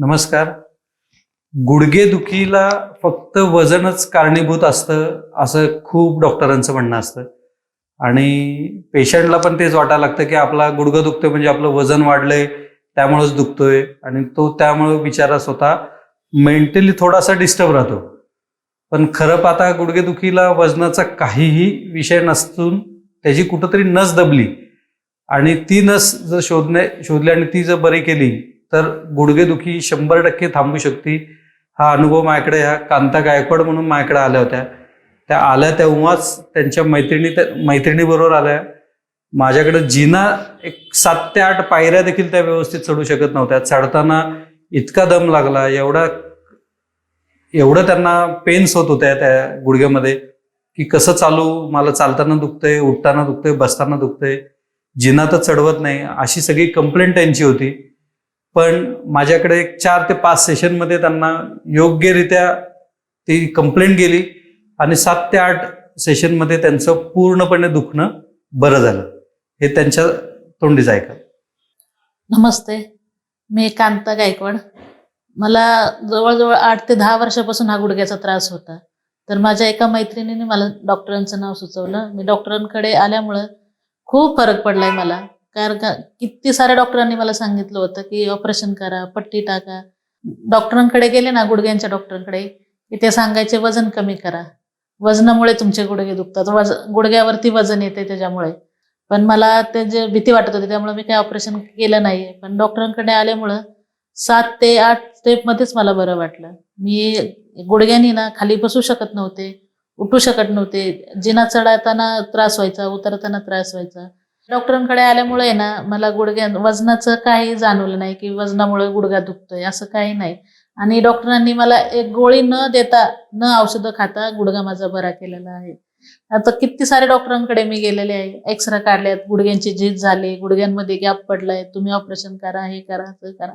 नमस्कार. गुडघेदुखीला फक्त वजनच कारणीभूत असतं असं खूप डॉक्टरांचं म्हणणं असतं. आणि पेशंटला पण तेच वाटायला लागतं की आपला गुडघं दुखतोय म्हणजे आपलं वजन वाढलंय त्यामुळेच दुखतोय. आणि तो त्यामुळे बिचारा स्वतः मेंटली थोडासा डिस्टर्ब राहतो. पण खरं पाहता गुडघेदुखीला वजनाचा काहीही विषय नसून त्याची कुठंतरी नस दबली. आणि ती नस जर शोधणे शोधली आणि ती जर बरी केली तर गुडघेदुखी शंभर टक्के थांबू शकते. हा अनुभव माझ्याकडे ह्या कांता गायकवाड म्हणून माझ्याकडे आल्या होत्या. त्या आल्या तेव्हाच त्यांच्या मैत्रिणी मैत्रिणीबरोबर आल्या. माझ्याकडे जिना एक सात ते आठ पायऱ्या देखील त्या व्यवस्थित चढू शकत नव्हत्या. चढताना इतका दम लागला एवढा एवढं त्यांना पेन्स होत होत्या त्या गुडघ्यामध्ये की कसं चालू मला चालताना दुखतंय उठताना दुखतंय बसताना दुखतंय. जिना तर चढवत नाही अशी सगळी कंप्लेंट त्यांची होती. पण माझ्याकडे एक चार ते पाच सेशनमध्ये त्यांना योग्यरित्या ती कंप्लेंट गेली आणि सात ते आठ सेशनमध्ये त्यांचं पूर्णपणे दुखणं बरं झालं. हे त्यांच्या तोंडीच ऐका. नमस्ते. मी कांता गायकवाड. मला जवळजवळ आठ ते दहा वर्षापासून हा गुडघ्याचा त्रास होता. तर माझ्या एका मैत्रिणीने मला डॉक्टरांचं नाव सुचवलं. मी डॉक्टरांकडे आल्यामुळं खूप फरक पडलाय मला. कारण का किती साऱ्या डॉक्टरांनी मला सांगितलं होतं की ऑपरेशन करा पट्टी टाका. डॉक्टरांकडे गेले ना गुडघ्यांच्या डॉक्टरांकडे की ते सांगायचे वजन कमी करा. वजनामुळे तुमचे गुडघे दुखतात. वज गुडघ्यावरती वजन येते त्याच्यामुळे. पण मला ते जे भीती वाटत होती त्यामुळे मी काही ऑपरेशन केलं नाही पण डॉक्टरांकडे आल्यामुळं सात ते आठ स्टेपमध्येच मला बरं वाटलं. मी गुडघ्यानी ना खाली बसू शकत नव्हते उठू शकत नव्हते. जिना चढताना त्रास व्हायचा उतरताना त्रास व्हायचा. डॉक्टरांकडे आल्यामुळे ना मला गुडघ्या वजनाचं काही जाणवलं नाही की वजनामुळे गुडघा दुखतोय असं काही नाही. आणि डॉक्टरांनी मला एक गोळी न देता न औषधं खाता गुडघा माझा बरा केलेला आहे. आता किती सारे डॉक्टरांकडे मी गेलेले आहे. एक्सरे काढल्यात गुडघ्यांची झीज झाली गुडघ्यांमध्ये गॅप पडलाय तुम्ही ऑपरेशन करा हे करा असं करा.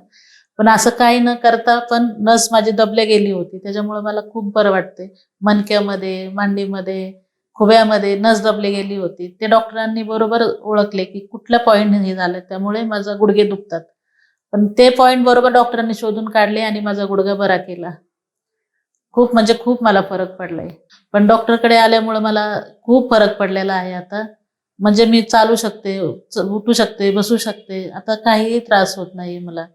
पण असं काही न करता पण नस माझी दबल्या गेली होती. त्याच्यामुळे मला खूप बरं वाटते मणक्यामध्ये मांडीमध्ये खुब्यामध्ये नस दबली गेली होती. ते डॉक्टरांनी बरोबर ओळखले की कुठल्या पॉईंट हे झालं. त्यामुळे माझा गुडघे दुखतात. पण ते पॉईंट बरोबर डॉक्टरांनी शोधून काढले आणि माझा गुडघा बरा केला. खूप म्हणजे खूप मला फरक पडलाय. पण डॉक्टरकडे आल्यामुळे मला खूप फरक पडलेला आहे आता. म्हणजे मी चालू शकते उठू शकते बसू शकते. आता काहीही त्रास होत नाही मला.